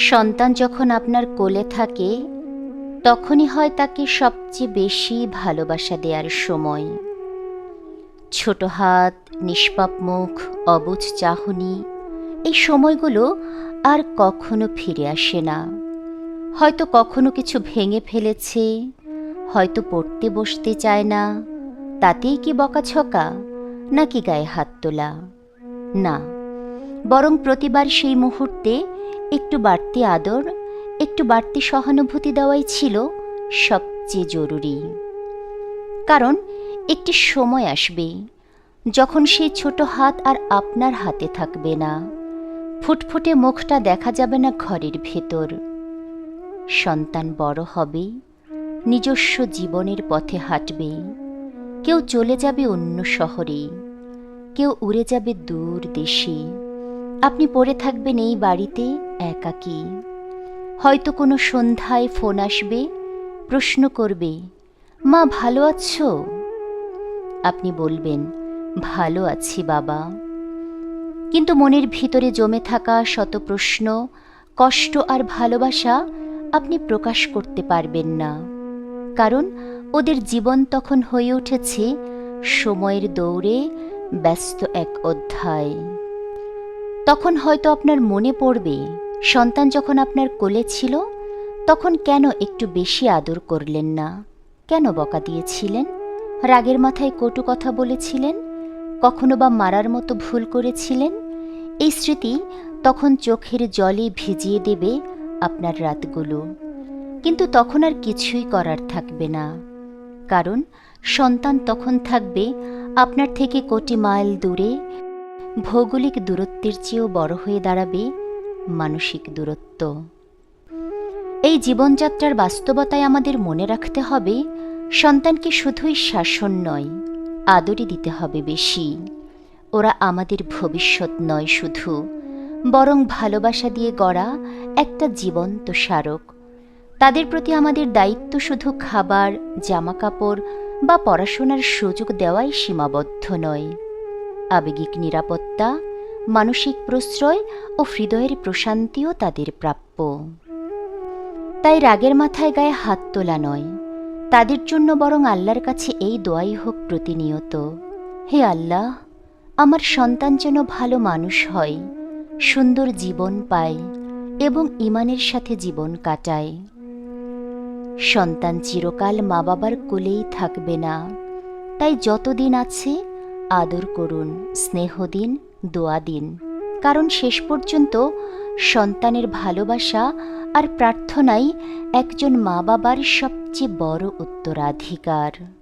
সন্তান যখন আপনার কোলে থাকে, তখনই হয় তাকে সবচেয়ে বেশি ভালোবাসা দেওয়ার সময়। ছোট হাত, নিষ্পাপ মুখ অবুঝ চাহনি, এই সময়গুলো আর কখনো ফিরে আসে না। হয়তো কখনো কিছু ভেঙে ফেলেছে, হয়তো পড়তে বসতে চায় না, তাতেই কি বকাছকা নাকি গায়ে হাত তোলা? না। বরং প্রতিবার সেই মুহূর্তে একটু বাড়তি আদর, একটু বাড়তি সহানুভূতি দেওয়াই ছিল সবচেয়ে জরুরি। কারণ একটি সময় আসবে যখন সেই ছোট হাত আর আপনার হাতে থাকবে না। ফুটফুটে মুখটা দেখা যাবে না ঘরের ভেতর। সন্তান বড় হবে, নিজস্ব জীবনের পথে হাঁটবে। কেউ চলে যাবে অন্য শহরে, কেউ উড়ে যাবে দূর দেশে। আপনি পড়ে থাকবেন এই বাড়িতে একাকী। হয়তো কোনো সন্ধ্যায় ফোন আসবে, প্রশ্ন করবে, মা, ভালো আছো? আপনি বলবেন, ভালো আছি বাবা। কিন্তু মনের ভিতরে জমে থাকা শত প্রশ্ন, কষ্ট আর ভালোবাসা আপনি প্রকাশ করতে পারবেন না। কারণ ওদের জীবন তখন হয়ে উঠেছে সময়ের দৌড়ে ব্যস্ত এক অধ্যায়। তখন হয়তো আপনার মনে পড়বে, সন্তান যখন আপনার কোলে ছিল, তখন কেন একটু বেশি আদর করলেন না? কেন বকা দিয়েছিলেন? রাগের মাথায় কটু কথা বলেছিলেন? কখনো বা মারার মতো ভুল করেছিলেন? এই স্মৃতি তখন চোখের জলে ভিজিয়ে দেবে আপনার রাতগুলো। কিন্তু তখন আর কিছুই করার থাকবে না। কারণ সন্তান তখন থাকবে আপনার থেকে কোটি মাইল দূরে ভৌগোলিক দূরত্বের চেয়েও বড় হয়ে দাঁড়াবে মানসিক দূরত্ব। এই জীবনযাত্রার বাস্তবতায় আমাদের মনে রাখতে হবে, সন্তানকে শুধুই শাসন নয়, আদরই দিতে হবে বেশি। ওরা আমাদের ভবিষ্যৎ নয় শুধু, বরং ভালোবাসা দিয়ে গড়া একটা জীবন্ত স্মারক। তাদের প্রতি আমাদের দায়িত্ব শুধু খাবার জামা কাপড় বা পড়াশোনার সুযোগ দেওয়াই সীমাবদ্ধ নয়। আবেগিক নিরাপত্তা, মানসিক প্রশ্রয় ও হৃদয়ের প্রশান্তিও তাদের প্রাপ্য। তাই রাগের মাথায় গায়ে হাত তোলা নয়। তাদের জন্য বরং আল্লাহর কাছে এই দোয়াই হোক প্রতিনিয়ত, হে আল্লাহ, আমার সন্তান যেন ভালো মানুষ হয়, সুন্দর জীবন পায় এবং ইমানের সাথে জীবন কাটায়। সন্তান চিরকাল মা বাবার কোলেই থাকবে না। তাই যতদিন আছে আদর করুন, স্নেহ দিন, দোয়া দিন। কারণ শেষ পর্যন্ত সন্তানের ভালোবাসা আর প্রার্থনাই একজন মা বাবার সবচেয়ে বড় উত্তরাধিকার।